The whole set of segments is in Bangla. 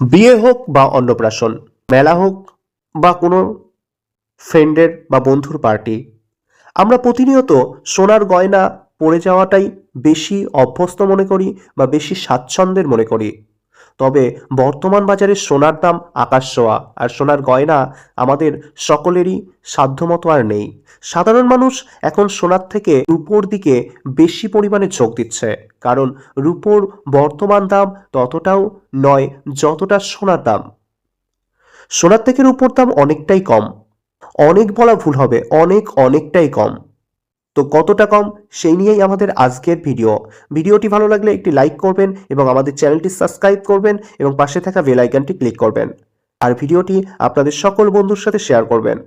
বিয়ে হোক বা অন্নপ্রাশন, মেলা হোক বা কোনো ফ্রেন্ডের বা বন্ধুর পার্টি আমরা প্রতিনিয়ত সোনার গয়না পড়ে যাওয়াটাই বেশি অভ্যস্ত মনে করি বা বেশি স্বাচ্ছন্দ্যের মনে করি। তবে বর্তমান বাজারে সোনার দাম আকাশ ছোঁয়া। আর সোনার গয়না আমাদের সকলেরই সাধ্যমতো আর নেই। সাধারণ মানুষ এখন সোনার থেকে রূপোর দিকে বেশি পরিমাণে ঝোঁক দিচ্ছে। কারণ রূপোর বর্তমান দাম ততটাও নয় যতটা সোনার দাম। সোনার থেকে রূপোর দাম অনেকটাই কম। অনেক বলা ভুল হবে, অনেক অনেকটাই কম। তো কতটা কম সেই নিয়েই আমাদের আজকের ভিডিও। ভিডিওটি ভালো লাগলে একটি লাইক করবেন এবং আমাদের চ্যানেলটি সাবস্ক্রাইব করবেন এবং পাশে থাকা বেল আইকনটি ক্লিক করবেন। আর ভিডিওটি আপনাদের সকল বন্ধুর সাথে শেয়ার করবেন।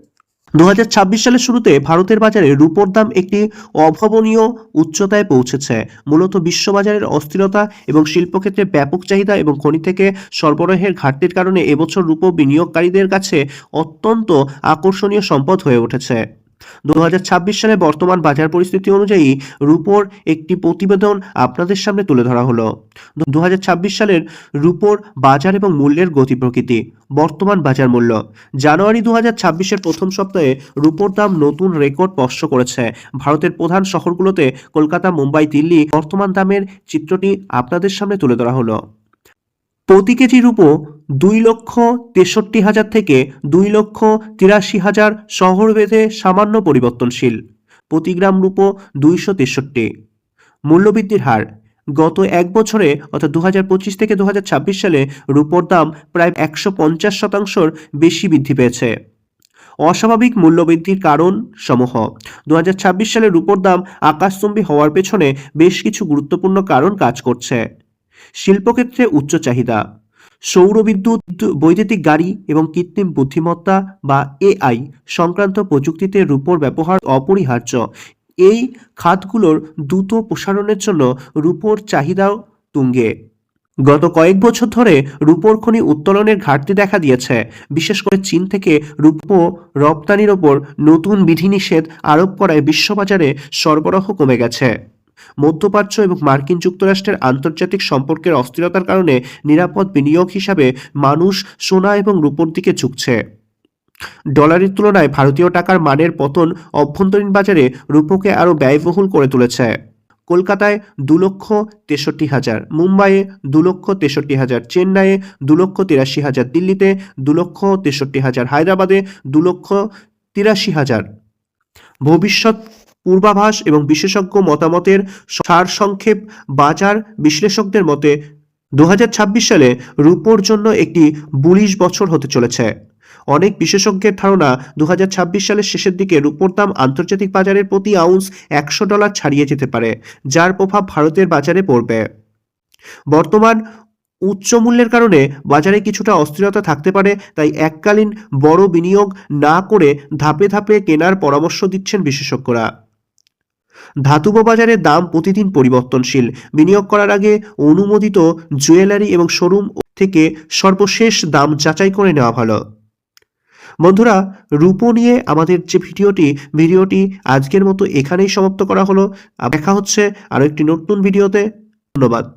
দু হাজার ছাব্বিশ সালের শুরুতে ভারতের বাজারে রূপোর দাম একটি অভাবনীয় উচ্চতায় পৌঁছেছে। মূলত বিশ্ববাজারের অস্থিরতা এবং শিল্পক্ষেত্রে ব্যাপক চাহিদা এবং খনি থেকে সরবরাহের ঘাটতির কারণে এবছর রূপো বিনিয়োগকারীদের কাছে অত্যন্ত আকর্ষণীয় সম্পদ হয়ে উঠেছে। দু হাজার ছাব্বিশ সালে বর্তমান বাজার পরিস্থিতি অনুযায়ী রূপোর একটি প্রতিবেদন আপনাদের সামনে তুলে ধরা হলো। দু হাজার ছাব্বিশ সালের রূপোর বাজার এবং মূল্যের গতি প্রকৃতি, বর্তমান বাজার মূল্য। জানুয়ারি দু হাজার প্রথম সপ্তাহে রূপোর দাম নতুন রেকর্ড স্পর্শ করেছে। ভারতের প্রধান শহরগুলোতে কলকাতা, মুম্বাই, দিল্লি বর্তমান দামের চিত্রটি আপনাদের সামনে তুলে ধরা হলো। প্রতি কেজি রূপো দুই লক্ষ তেষট্টি হাজার থেকে দুই লক্ষ তিরাশি হাজার শহর ভেদে সামান্য পরিবর্তনশীল। প্রতি গ্রাম রূপো দুইশো তেষট্টি। মূল্যবৃদ্ধির হার। গত এক বছরে, অর্থাৎ দু থেকে দু সালে, রূপোর দাম প্রায় একশো পঞ্চাশ শতাংশর বেশি বৃদ্ধি পেয়েছে। অস্বাভাবিক মূল্যবৃদ্ধির কারণ সমূহ। দু হাজার ছাব্বিশ সালে রূপোর দাম আকাশচুম্বী হওয়ার পেছনে বেশ কিছু গুরুত্বপূর্ণ কারণ কাজ করছে। শিল্পক্ষেত্রে উচ্চ চাহিদা সৌর বিদ্যুৎ বৈদ্যুতিক গাড়ি এবং কৃত্রিম বুদ্ধিমত্তা বা এআই সংক্রান্ত প্রযুক্তিতে রূপোর ব্যবহার অপরিহার্য। এই খাতগুলোর দ্রুত প্রসারণের জন্য রূপোর চাহিদাও তুঙ্গে। গত কয়েক বছর ধরে রূপোর খনি উত্তোলনের ঘাটতি দেখা দিয়েছে। বিশেষ করে চীন থেকে রূপো রপ্তানির ওপর নতুন বিধিনিষেধ আরোপ করায় বিশ্ববাজারে সরবরাহ কমে গেছে। মধ্যপ্রাচ্য এবং মার্কিন যুক্তরাষ্ট্রের আন্তর্জাতিক সম্পর্কের অস্থিরতার কারণে নিরাপদ বিনিয়োগ হিসাবে মানুষ সোনা এবং রূপোর দিকে ঝুঁকছে। ডলারের তুলনায় ভারতীয় টাকার মানের পতন অভ্যন্তরীণ বাজারে রূপোকে আরও ব্যয়বহুল করে তুলেছে। কলকাতায় দু লক্ষ তেষট্টি হাজার, মুম্বাইয়ে দু লক্ষ তেষট্টি হাজার, চেন্নাইয়ে দু লক্ষ তিরাশি হাজার, দিল্লিতে দু লক্ষ তেষট্টি হাজার, হায়দ্রাবাদে দু লক্ষ তিরাশি হাজার। ভবিষ্যৎ পূর্বাভাস এবং বিশেষজ্ঞ মতামতের সারসংক্ষেপ বাজার বিশ্লেষকদের মতে দু হাজার ছাব্বিশ সালে রূপোর জন্য একটি বুলিশ বছর হতে চলেছে। অনেক বিশেষজ্ঞের ধারণা দু হাজার ছাব্বিশ সালের শেষের দিকে রূপোর দাম আন্তর্জাতিক বাজারের প্রতি আউন্স একশো ডলার ছাড়িয়ে যেতে পারে, যার প্রভাব ভারতের বাজারে পড়বে। বর্তমান উচ্চ মূল্যের কারণে বাজারে কিছুটা অস্থিরতা থাকতে পারে, তাই এককালীন বড় বিনিয়োগ না করে ধাপে ধাপে কেনার পরামর্শ দিচ্ছেন বিশেষজ্ঞরা। ধাতব বাজারের দাম প্রতিদিন পরিবর্তনশীল। বিনিয়োগ করার আগে অনুমোদিত জুয়েলারি এবং শোরুম থেকে সর্বশেষ দাম যাচাই করে নেওয়া ভালো। বন্ধুরা, রূপো নিয়ে আমাদের যে ভিডিওটি ভিডিওটি আজকের মতো এখানেই সমাপ্ত করা হলো। দেখা হচ্ছে আরও একটি নতুন ভিডিওতে। ধন্যবাদ।